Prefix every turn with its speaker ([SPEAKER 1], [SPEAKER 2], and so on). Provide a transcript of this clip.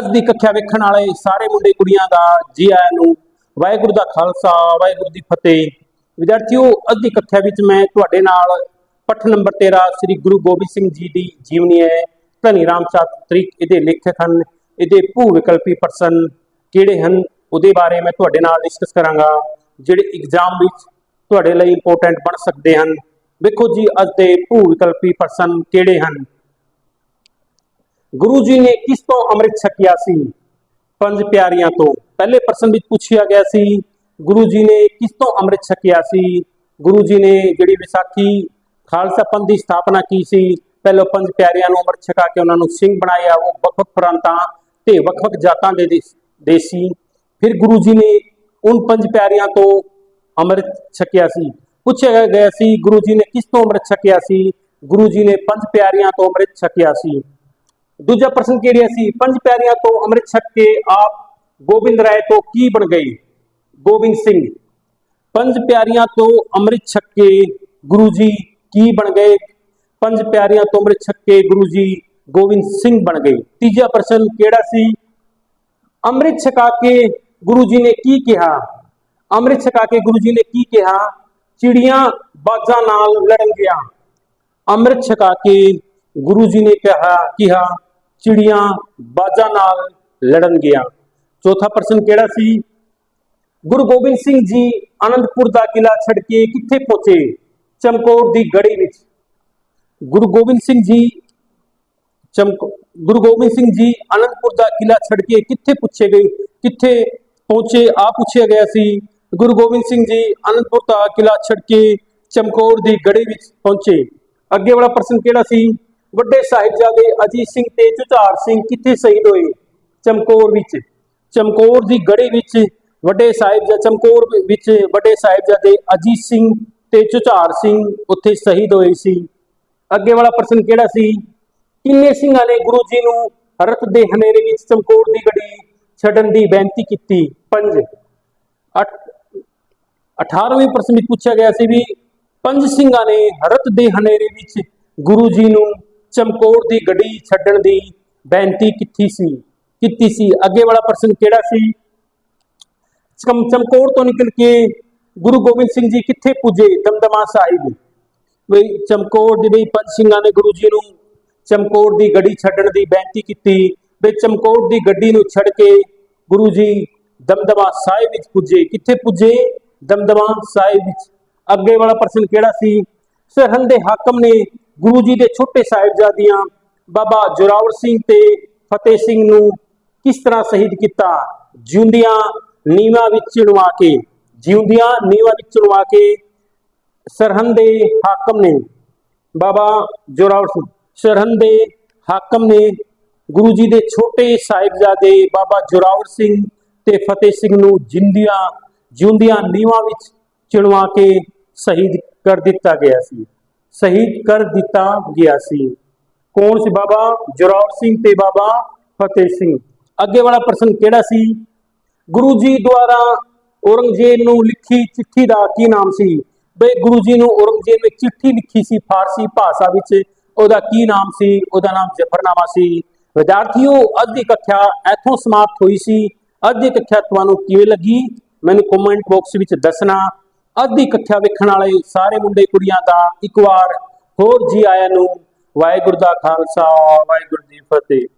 [SPEAKER 1] ਅੱਜ ਦੀ ਕੱਖਿਆ ਵੇਖਣ ਵਾਲੇ ਸਾਰੇ ਮੁੰਡੇ ਕੁੜੀਆਂ ਦਾ ਜੀ ਆਇਆਂ ਨੂੰ, ਵਾਹਿਗੁਰੂ ਦਾ ਖਾਲਸਾ, ਵਾਹਿਗੁਰੂ ਦੀ ਫਤਿਹ। ਵਿਦਿਆਰਥੀਓ ਅੱਜ ਦੀ ਕੱਖਿਆ ਵਿੱਚ ਮੈਂ ਤੁਹਾਡੇ ਨਾਲ ਪੱਠ ਨੰਬਰ 13 ਸ੍ਰੀ ਗੁਰੂ ਗੋਬਿੰਦ ਸਿੰਘ ਜੀ ਦੀ ਜੀਵਨੀ ਹੈ। ਧਨੀ ਰਾਮ ਚਾਤ੍ਰਿਕ ਇਹਦੇ ਲੇਖਕ ਹਨ, ਇਹਦੇ ਭੂ ਵਿਕਲਪੀ ਪਰਸਨ ਕਿਹੜੇ ਹਨ, ਉਹਦੇ ਬਾਰੇ ਮੈਂ ਤੁਹਾਡੇ ਨਾਲ ਡਿਸਕਸ ਕਰਾਂਗਾ, ਜਿਹੜੇ ਐਗਜ਼ਾਮ ਵਿੱਚ ਤੁਹਾਡੇ ਲਈ ਇੰਪੋਰਟੈਂਟ ਬਣ ਸਕਦੇ ਹਨ। ਵੇਖੋ ਜੀ, ਅੱਜ ਦੇ ਭੂ ਵਿਕਲਪੀ ਪਰਸਨ ਕਿਹੜੇ ਹਨ। ਗੁਰੂ ਜੀ ਨੇ ਕਿਸ ਤੋਂ ਅੰਮ੍ਰਿਤ ਛਕਿਆ ਸੀ? ਪੰਜ ਪਿਆਰੀਆਂ ਤੋਂ। ਪਹਿਲੇ ਪ੍ਰਸ਼ਨ ਵਿੱਚ ਪੁੱਛਿਆ ਗਿਆ ਸੀ, ਗੁਰੂ ਜੀ ਨੇ ਕਿਸ ਤੋਂ ਅੰਮ੍ਰਿਤ ਛਕਿਆ ਸੀ? ਗੁਰੂ ਜੀ ਨੇ ਜਿਹੜੀ ਵਿਸਾਖੀ ਖਾਲਸਾ ਪੰਥ ਦੀ ਸਥਾਪਨਾ ਕੀ ਸੀ? ਪਹਿਲਾਂ ਪੰਜ ਪਿਆਰਿਆਂ ਨੂੰ ਅੰਮ੍ਰਿਤ ਛਕਾ ਕੇ ਉਹਨਾਂ ਨੂੰ ਸਿੰਘ ਬਣਾਇਆ, ਉਹ ਵੱਖ-ਵੱਖ ਪ੍ਰਾਂਤਾਂ ਤੇ ਵੱਖ-ਵੱਖ ਜਾਤਾਂ ਦੇ ਦੇਸ ਸੀ ਫਿਰ ਗੁਰੂ ਜੀ ਨੇ ਉਨ ਪੰਜ ਪਿਆਰਿਆਂ ਤੋਂ ਅੰਮ੍ਰਿਤ ਛਕਿਆ ਸੀ। ਪੁੱਛਿਆ ਗਿਆ ਸੀ, ਗੁਰੂ ਜੀ ਨੇ ਕਿਸ ਤੋਂ ਅੰਮ੍ਰਿਤ ਛਕਿਆ ਸੀ? ਗੁਰੂ ਜੀ ਨੇ ਪੰਜ ਪਿਆਰਿਆਂ ਤੋਂ ਅੰਮ੍ਰਿਤ ਛਕਿਆ ਸੀ। ਦੂਜਾ ਪ੍ਰਸ਼ਨ ਕਿਹੜਾ ਸੀ ਪੰਜ ਪਿਆਰਿਆਂ ਤੋਂ ਅੰਮ੍ਰਿਤ ਛਕ ਕੇ ਆਪ ਗੋਬਿੰਦ ਰਾਏ ਤੋਂ ਕੀ ਬਣ ਗਏ ਗੋਬਿੰਦ ਸਿੰਘ ਪੰਜ ਪਿਆਰਿਆਂ ਤੋਂ ਅੰਮ੍ਰਿਤ ਛਕ ਕੇ ਗੁਰੂ ਜੀ ਕੀ ਬਣ ਗਏ ਪੰਜ ਪਿਆਰਿਆਂ ਤੋਂ ਅੰਮ੍ਰਿਤ ਛਕ ਕੇ ਗੁਰੂ ਜੀ ਗੋਬਿੰਦ ਸਿੰਘ ਬਣ ਗਏ ਤੀਜਾ ਪ੍ਰਸ਼ਨ ਕਿਹੜਾ ਸੀ ਅੰਮ੍ਰਿਤ ਛਕਾ ਕੇ ਗੁਰੂ ਜੀ ਨੇ ਕੀ ਕਿਹਾ ਅੰਮ੍ਰਿਤ ਛਕਾ ਕੇ ਗੁਰੂ ਜੀ ਨੇ ਕੀ ਕਿਹਾ ਚਿੜੀਆਂ ਬਾਜਾਂ ਨਾਲ ਲੜਨਗੀਆਂ ਅੰਮ੍ਰਿਤ ਛਕਾ ਕੇ ਗੁਰੂ ਜੀ ਨੇ ਕਿਹਾ ਕਿਹਾ ਚਿੜੀਆਂ ਬਾਜਾਂ ਨਾਲ ਲੜਨਗੀਆਂ ਚੌਥਾ ਪ੍ਰਸ਼ਨ ਕਿਹੜਾ ਸੀ? ਗੁਰੂ ਗੋਬਿੰਦ ਸਿੰਘ ਜੀ ਆਨੰਦਪੁਰ ਦਾ ਕਿਲਾ ਛੱਡ ਕੇ ਕਿੱਥੇ ਪਹੁੰਚੇ? ਚਮਕੌਰ ਦੀ ਗੜੀ ਵਿੱਚ। ਗੁਰੂ ਗੋਬਿੰਦ ਸਿੰਘ ਜੀ ਚਮਕ, ਗੁਰੂ ਗੋਬਿੰਦ ਸਿੰਘ ਜੀ ਆਨੰਦਪੁਰ ਦਾ ਕਿਲਾ ਛੱਡ ਕੇ ਕਿੱਥੇ ਪੁੱਛੇ ਗਏ? ਕਿੱਥੇ ਪਹੁੰਚੇ? ਆ ਪੁੱਛਿਆ ਗਿਆ ਸੀ। ਗੁਰੂ ਗੋਬਿੰਦ ਸਿੰਘ ਜੀ ਆਨੰਦਪੁਰ ਦਾ ਕਿਲਾ ਛੱਡ ਕੇ ਚਮਕੌਰ ਦੀ ਗੜੀ ਵਿੱਚ ਪਹੁੰਚੇ। ਅੱਗੇ ਵਾਲਾ ਪ੍ਰਸ਼ਨ ਕਿਹੜਾ ਸੀ? ਵੱਡੇ ਸਾਹਿਬਜ਼ਾਦੇ ਅਜੀਤ ਸਿੰਘ ਤੇ ਝੁਝਾਰ ਸਿੰਘ ਕਿੱਥੇ ਸ਼ਹੀਦ ਹੋਏ? ਚਮਕੌਰ ਵਿੱਚ। ਚਮਕੌਰ ਦੀ ਗੜੀ ਵਿੱਚ ਵੱਡੇ ਸਾਹਿਬਜ਼ਾ, ਚਮਕੌਰ ਵਿੱਚ ਵੱਡੇ ਸਾਹਿਬਜ਼ਾਦੇ ਅਜੀਤ ਸਿੰਘ ਤੇ ਝੁਝਾਰ ਸਿੰਘ ਉੱਥੇ ਸ਼ਹੀਦ ਹੋਏ ਸੀ। ਅੱਗੇ ਵਾਲਾ ਪ੍ਰਸ਼ਨ ਕਿਹੜਾ ਸੀ? ਕਿੰਨੇ ਸਿੰਘਾਂ ਨੇ ਗੁਰੂ ਜੀ ਨੂੰ ਰਤ ਦੇ ਹਨੇਰੇ ਵਿੱਚ ਚਮਕੌਰ ਦੀ ਗੜੀ ਛੱਡਣ ਦੀ ਬੇਨਤੀ ਕੀਤੀ? ਪੰਜ। 18ਵੇਂ ਪ੍ਰਸ਼ਨ ਵਿੱਚ ਪੁੱਛਿਆ ਗਿਆ ਸੀ ਵੀ ਪੰਜ ਸਿੰਘਾਂ ਨੇ ਹਰਤ ਦੇ ਹਨੇਰੇ ਵਿੱਚ ਗੁਰੂ ਜੀ ਨੂੰ ਚਮਕੌਰ ਦੀ ਗੱਡੀ ਛੱਡਣ ਦੀ ਬੇਨਤੀ ਕੀਤੀ ਸੀ ਕੀਤੀ ਸੀ। ਅੱਗੇ ਵਾਲਾ ਪ੍ਰਸ਼ਨ ਕਿਹੜਾ ਸੀ? ਚਮਕੌਰ ਤੋਂ ਨਿਕਲ ਕੇ ਗੁਰੂ ਗੋਬਿੰਦ ਸਿੰਘ ਜੀ ਕਿੱਥੇ ਪੁੱਜੇ? ਦਮਦਮਾ ਸਾਹਿਬ। ਵੀ ਚਮਕੌਰ ਦੇ ਵੀ ਪੰਜ ਸਿੰਘਾਂ ਨੇ ਗੁਰੂ ਜੀ ਨੂੰ ਚਮਕੌਰ ਦੀ ਗੱਡੀ ਛੱਡਣ ਦੀ ਬੇਨਤੀ ਕੀਤੀ। ਵੀ ਚਮਕੌਰ ਦੀ ਗੱਡੀ ਨੂੰ ਛੱਡ ਕੇ ਗੁਰੂ ਜੀ ਦਮਦਮਾ ਸਾਹਿਬ ਵਿੱਚ ਪੁੱਜੇ। ਕਿੱਥੇ ਪੁੱਜੇ? ਦਮਦਮਾ ਸਾਹਿਬ ਵਿੱਚ। ਅੱਗੇ ਵਾਲਾ ਪ੍ਰਸ਼ਨ ਕਿਹੜਾ ਸੀ? ਸਰਹੰਦ ਦੇ ਹਾਕਮ ਨੇ ਗੁਰੂ ਜੀ ਦੇ ਛੋਟੇ ਸਾਹਿਬਜ਼ਾਦਿਆਂ, ਬਾਬਾ ਜੋਰਾਵਰ ਸਿੰਘ ਤੇ ਫਤਿਹ ਸਿੰਘ ਨੂੰ ਕਿਸ ਤਰ੍ਹਾਂ ਸ਼ਹੀਦ ਕੀਤਾ? ਜਿਉਂਦਿਆਂ ਨੀਵਾਂ ਵਿੱਚ ਚਿਣਵਾ ਕੇ, ਜਿਉਂਦਿਆਂ ਨੀਵਾਂ ਵਿੱਚ ਚਿਣਵਾ ਕੇ ਸਰਹੰਦ ਦੇ ਹਾਕਮ ਨੇ ਬਾਬਾ ਜੋਰਾਵਰ ਸਿੰਘ, ਸਰਹੰਦ ਦੇ ਹਾਕਮ ਨੇ ਗੁਰੂ ਜੀ ਦੇ ਛੋਟੇ ਸਾਹਿਬਜ਼ਾਦੇ ਬਾਬਾ ਜੋਰਾਵਰ ਸਿੰਘ ਤੇ ਫਤਿਹ ਸਿੰਘ ਨੂੰ ਜਿੰਦਿਆਂ ਜਿਉਂਦਿਆਂ ਨੀਵਾਂ ਵਿੱਚ ਚਿਣਵਾ ਕੇ ਸ਼ਹੀਦ ਕਰ ਦਿੱਤਾ ਗਿਆ ਸੀ। ਸ਼ਹੀਦ ਕਰ ਦਿੱਤਾ ਗਿਆ ਸੀ। ਕੌਣ ਸੀ ਬਾਬਾ? ਜੋਰਾਵਰ ਸਿੰਘ ਤੇ ਬਾਬਾ ਫਤਿਹ ਸਿੰਘ। ਅੱਗੇ ਵਾਲਾ ਪ੍ਰਸ਼ਨ ਕਿਹੜਾ ਸੀ? ਗੁਰੂ ਜੀ ਦੁਆਰਾ ਔਰੰਗਜ਼ੇਬ ਨੂੰ ਲਿਖੀ ਚਿੱਠੀ ਦਾ ਕੀ ਨਾਮ ਸੀ? ਬਈ ਗੁਰੂ ਜੀ ਨੂੰ ਔਰੰਗਜ਼ੇਬ ਨੇ ਚਿੱਠੀ ਲਿਖੀ ਸੀ ਫਾਰਸੀ ਭਾਸ਼ਾ ਵਿੱਚ। ਉਹਦਾ ਕੀ ਨਾਮ ਸੀ? ਉਹਦਾ ਨਾਮ ਜ਼ਫਰਨਾਮਾ ਸੀ। ਵਿਦਿਆਰਥੀਓ, ਅੱਜ ਦੀ ਕੱਖਿਆ ਇੱਥੋਂ ਸਮਾਪਤ ਹੋਈ ਸੀ। ਅੱਜ ਦੀ ਕੱਖਿਆ ਤੁਹਾਨੂੰ ਕਿਵੇਂ ਲੱਗੀ? ਮੈਨੂੰ ਕਮੈਂਟ ਬਾਕਸ ਵਿੱਚ ਦੱਸਣਾ। ਅੱਧੀ ਦੀ ਵੇਖਣ ਵਾਲੇ ਸਾਰੇ ਮੁੰਡੇ ਕੁੜੀਆਂ ਦਾ ਇੱਕ ਵਾਰ ਹੋਰ ਜੀ ਆਇਆਂ ਨੂੰ ਵਾਹਿਗੁਰੂ ਦਾ ਖਾਲਸਾ, ਵਾਹਿਗੁਰੂ ਜੀ ਫਤਿਹ।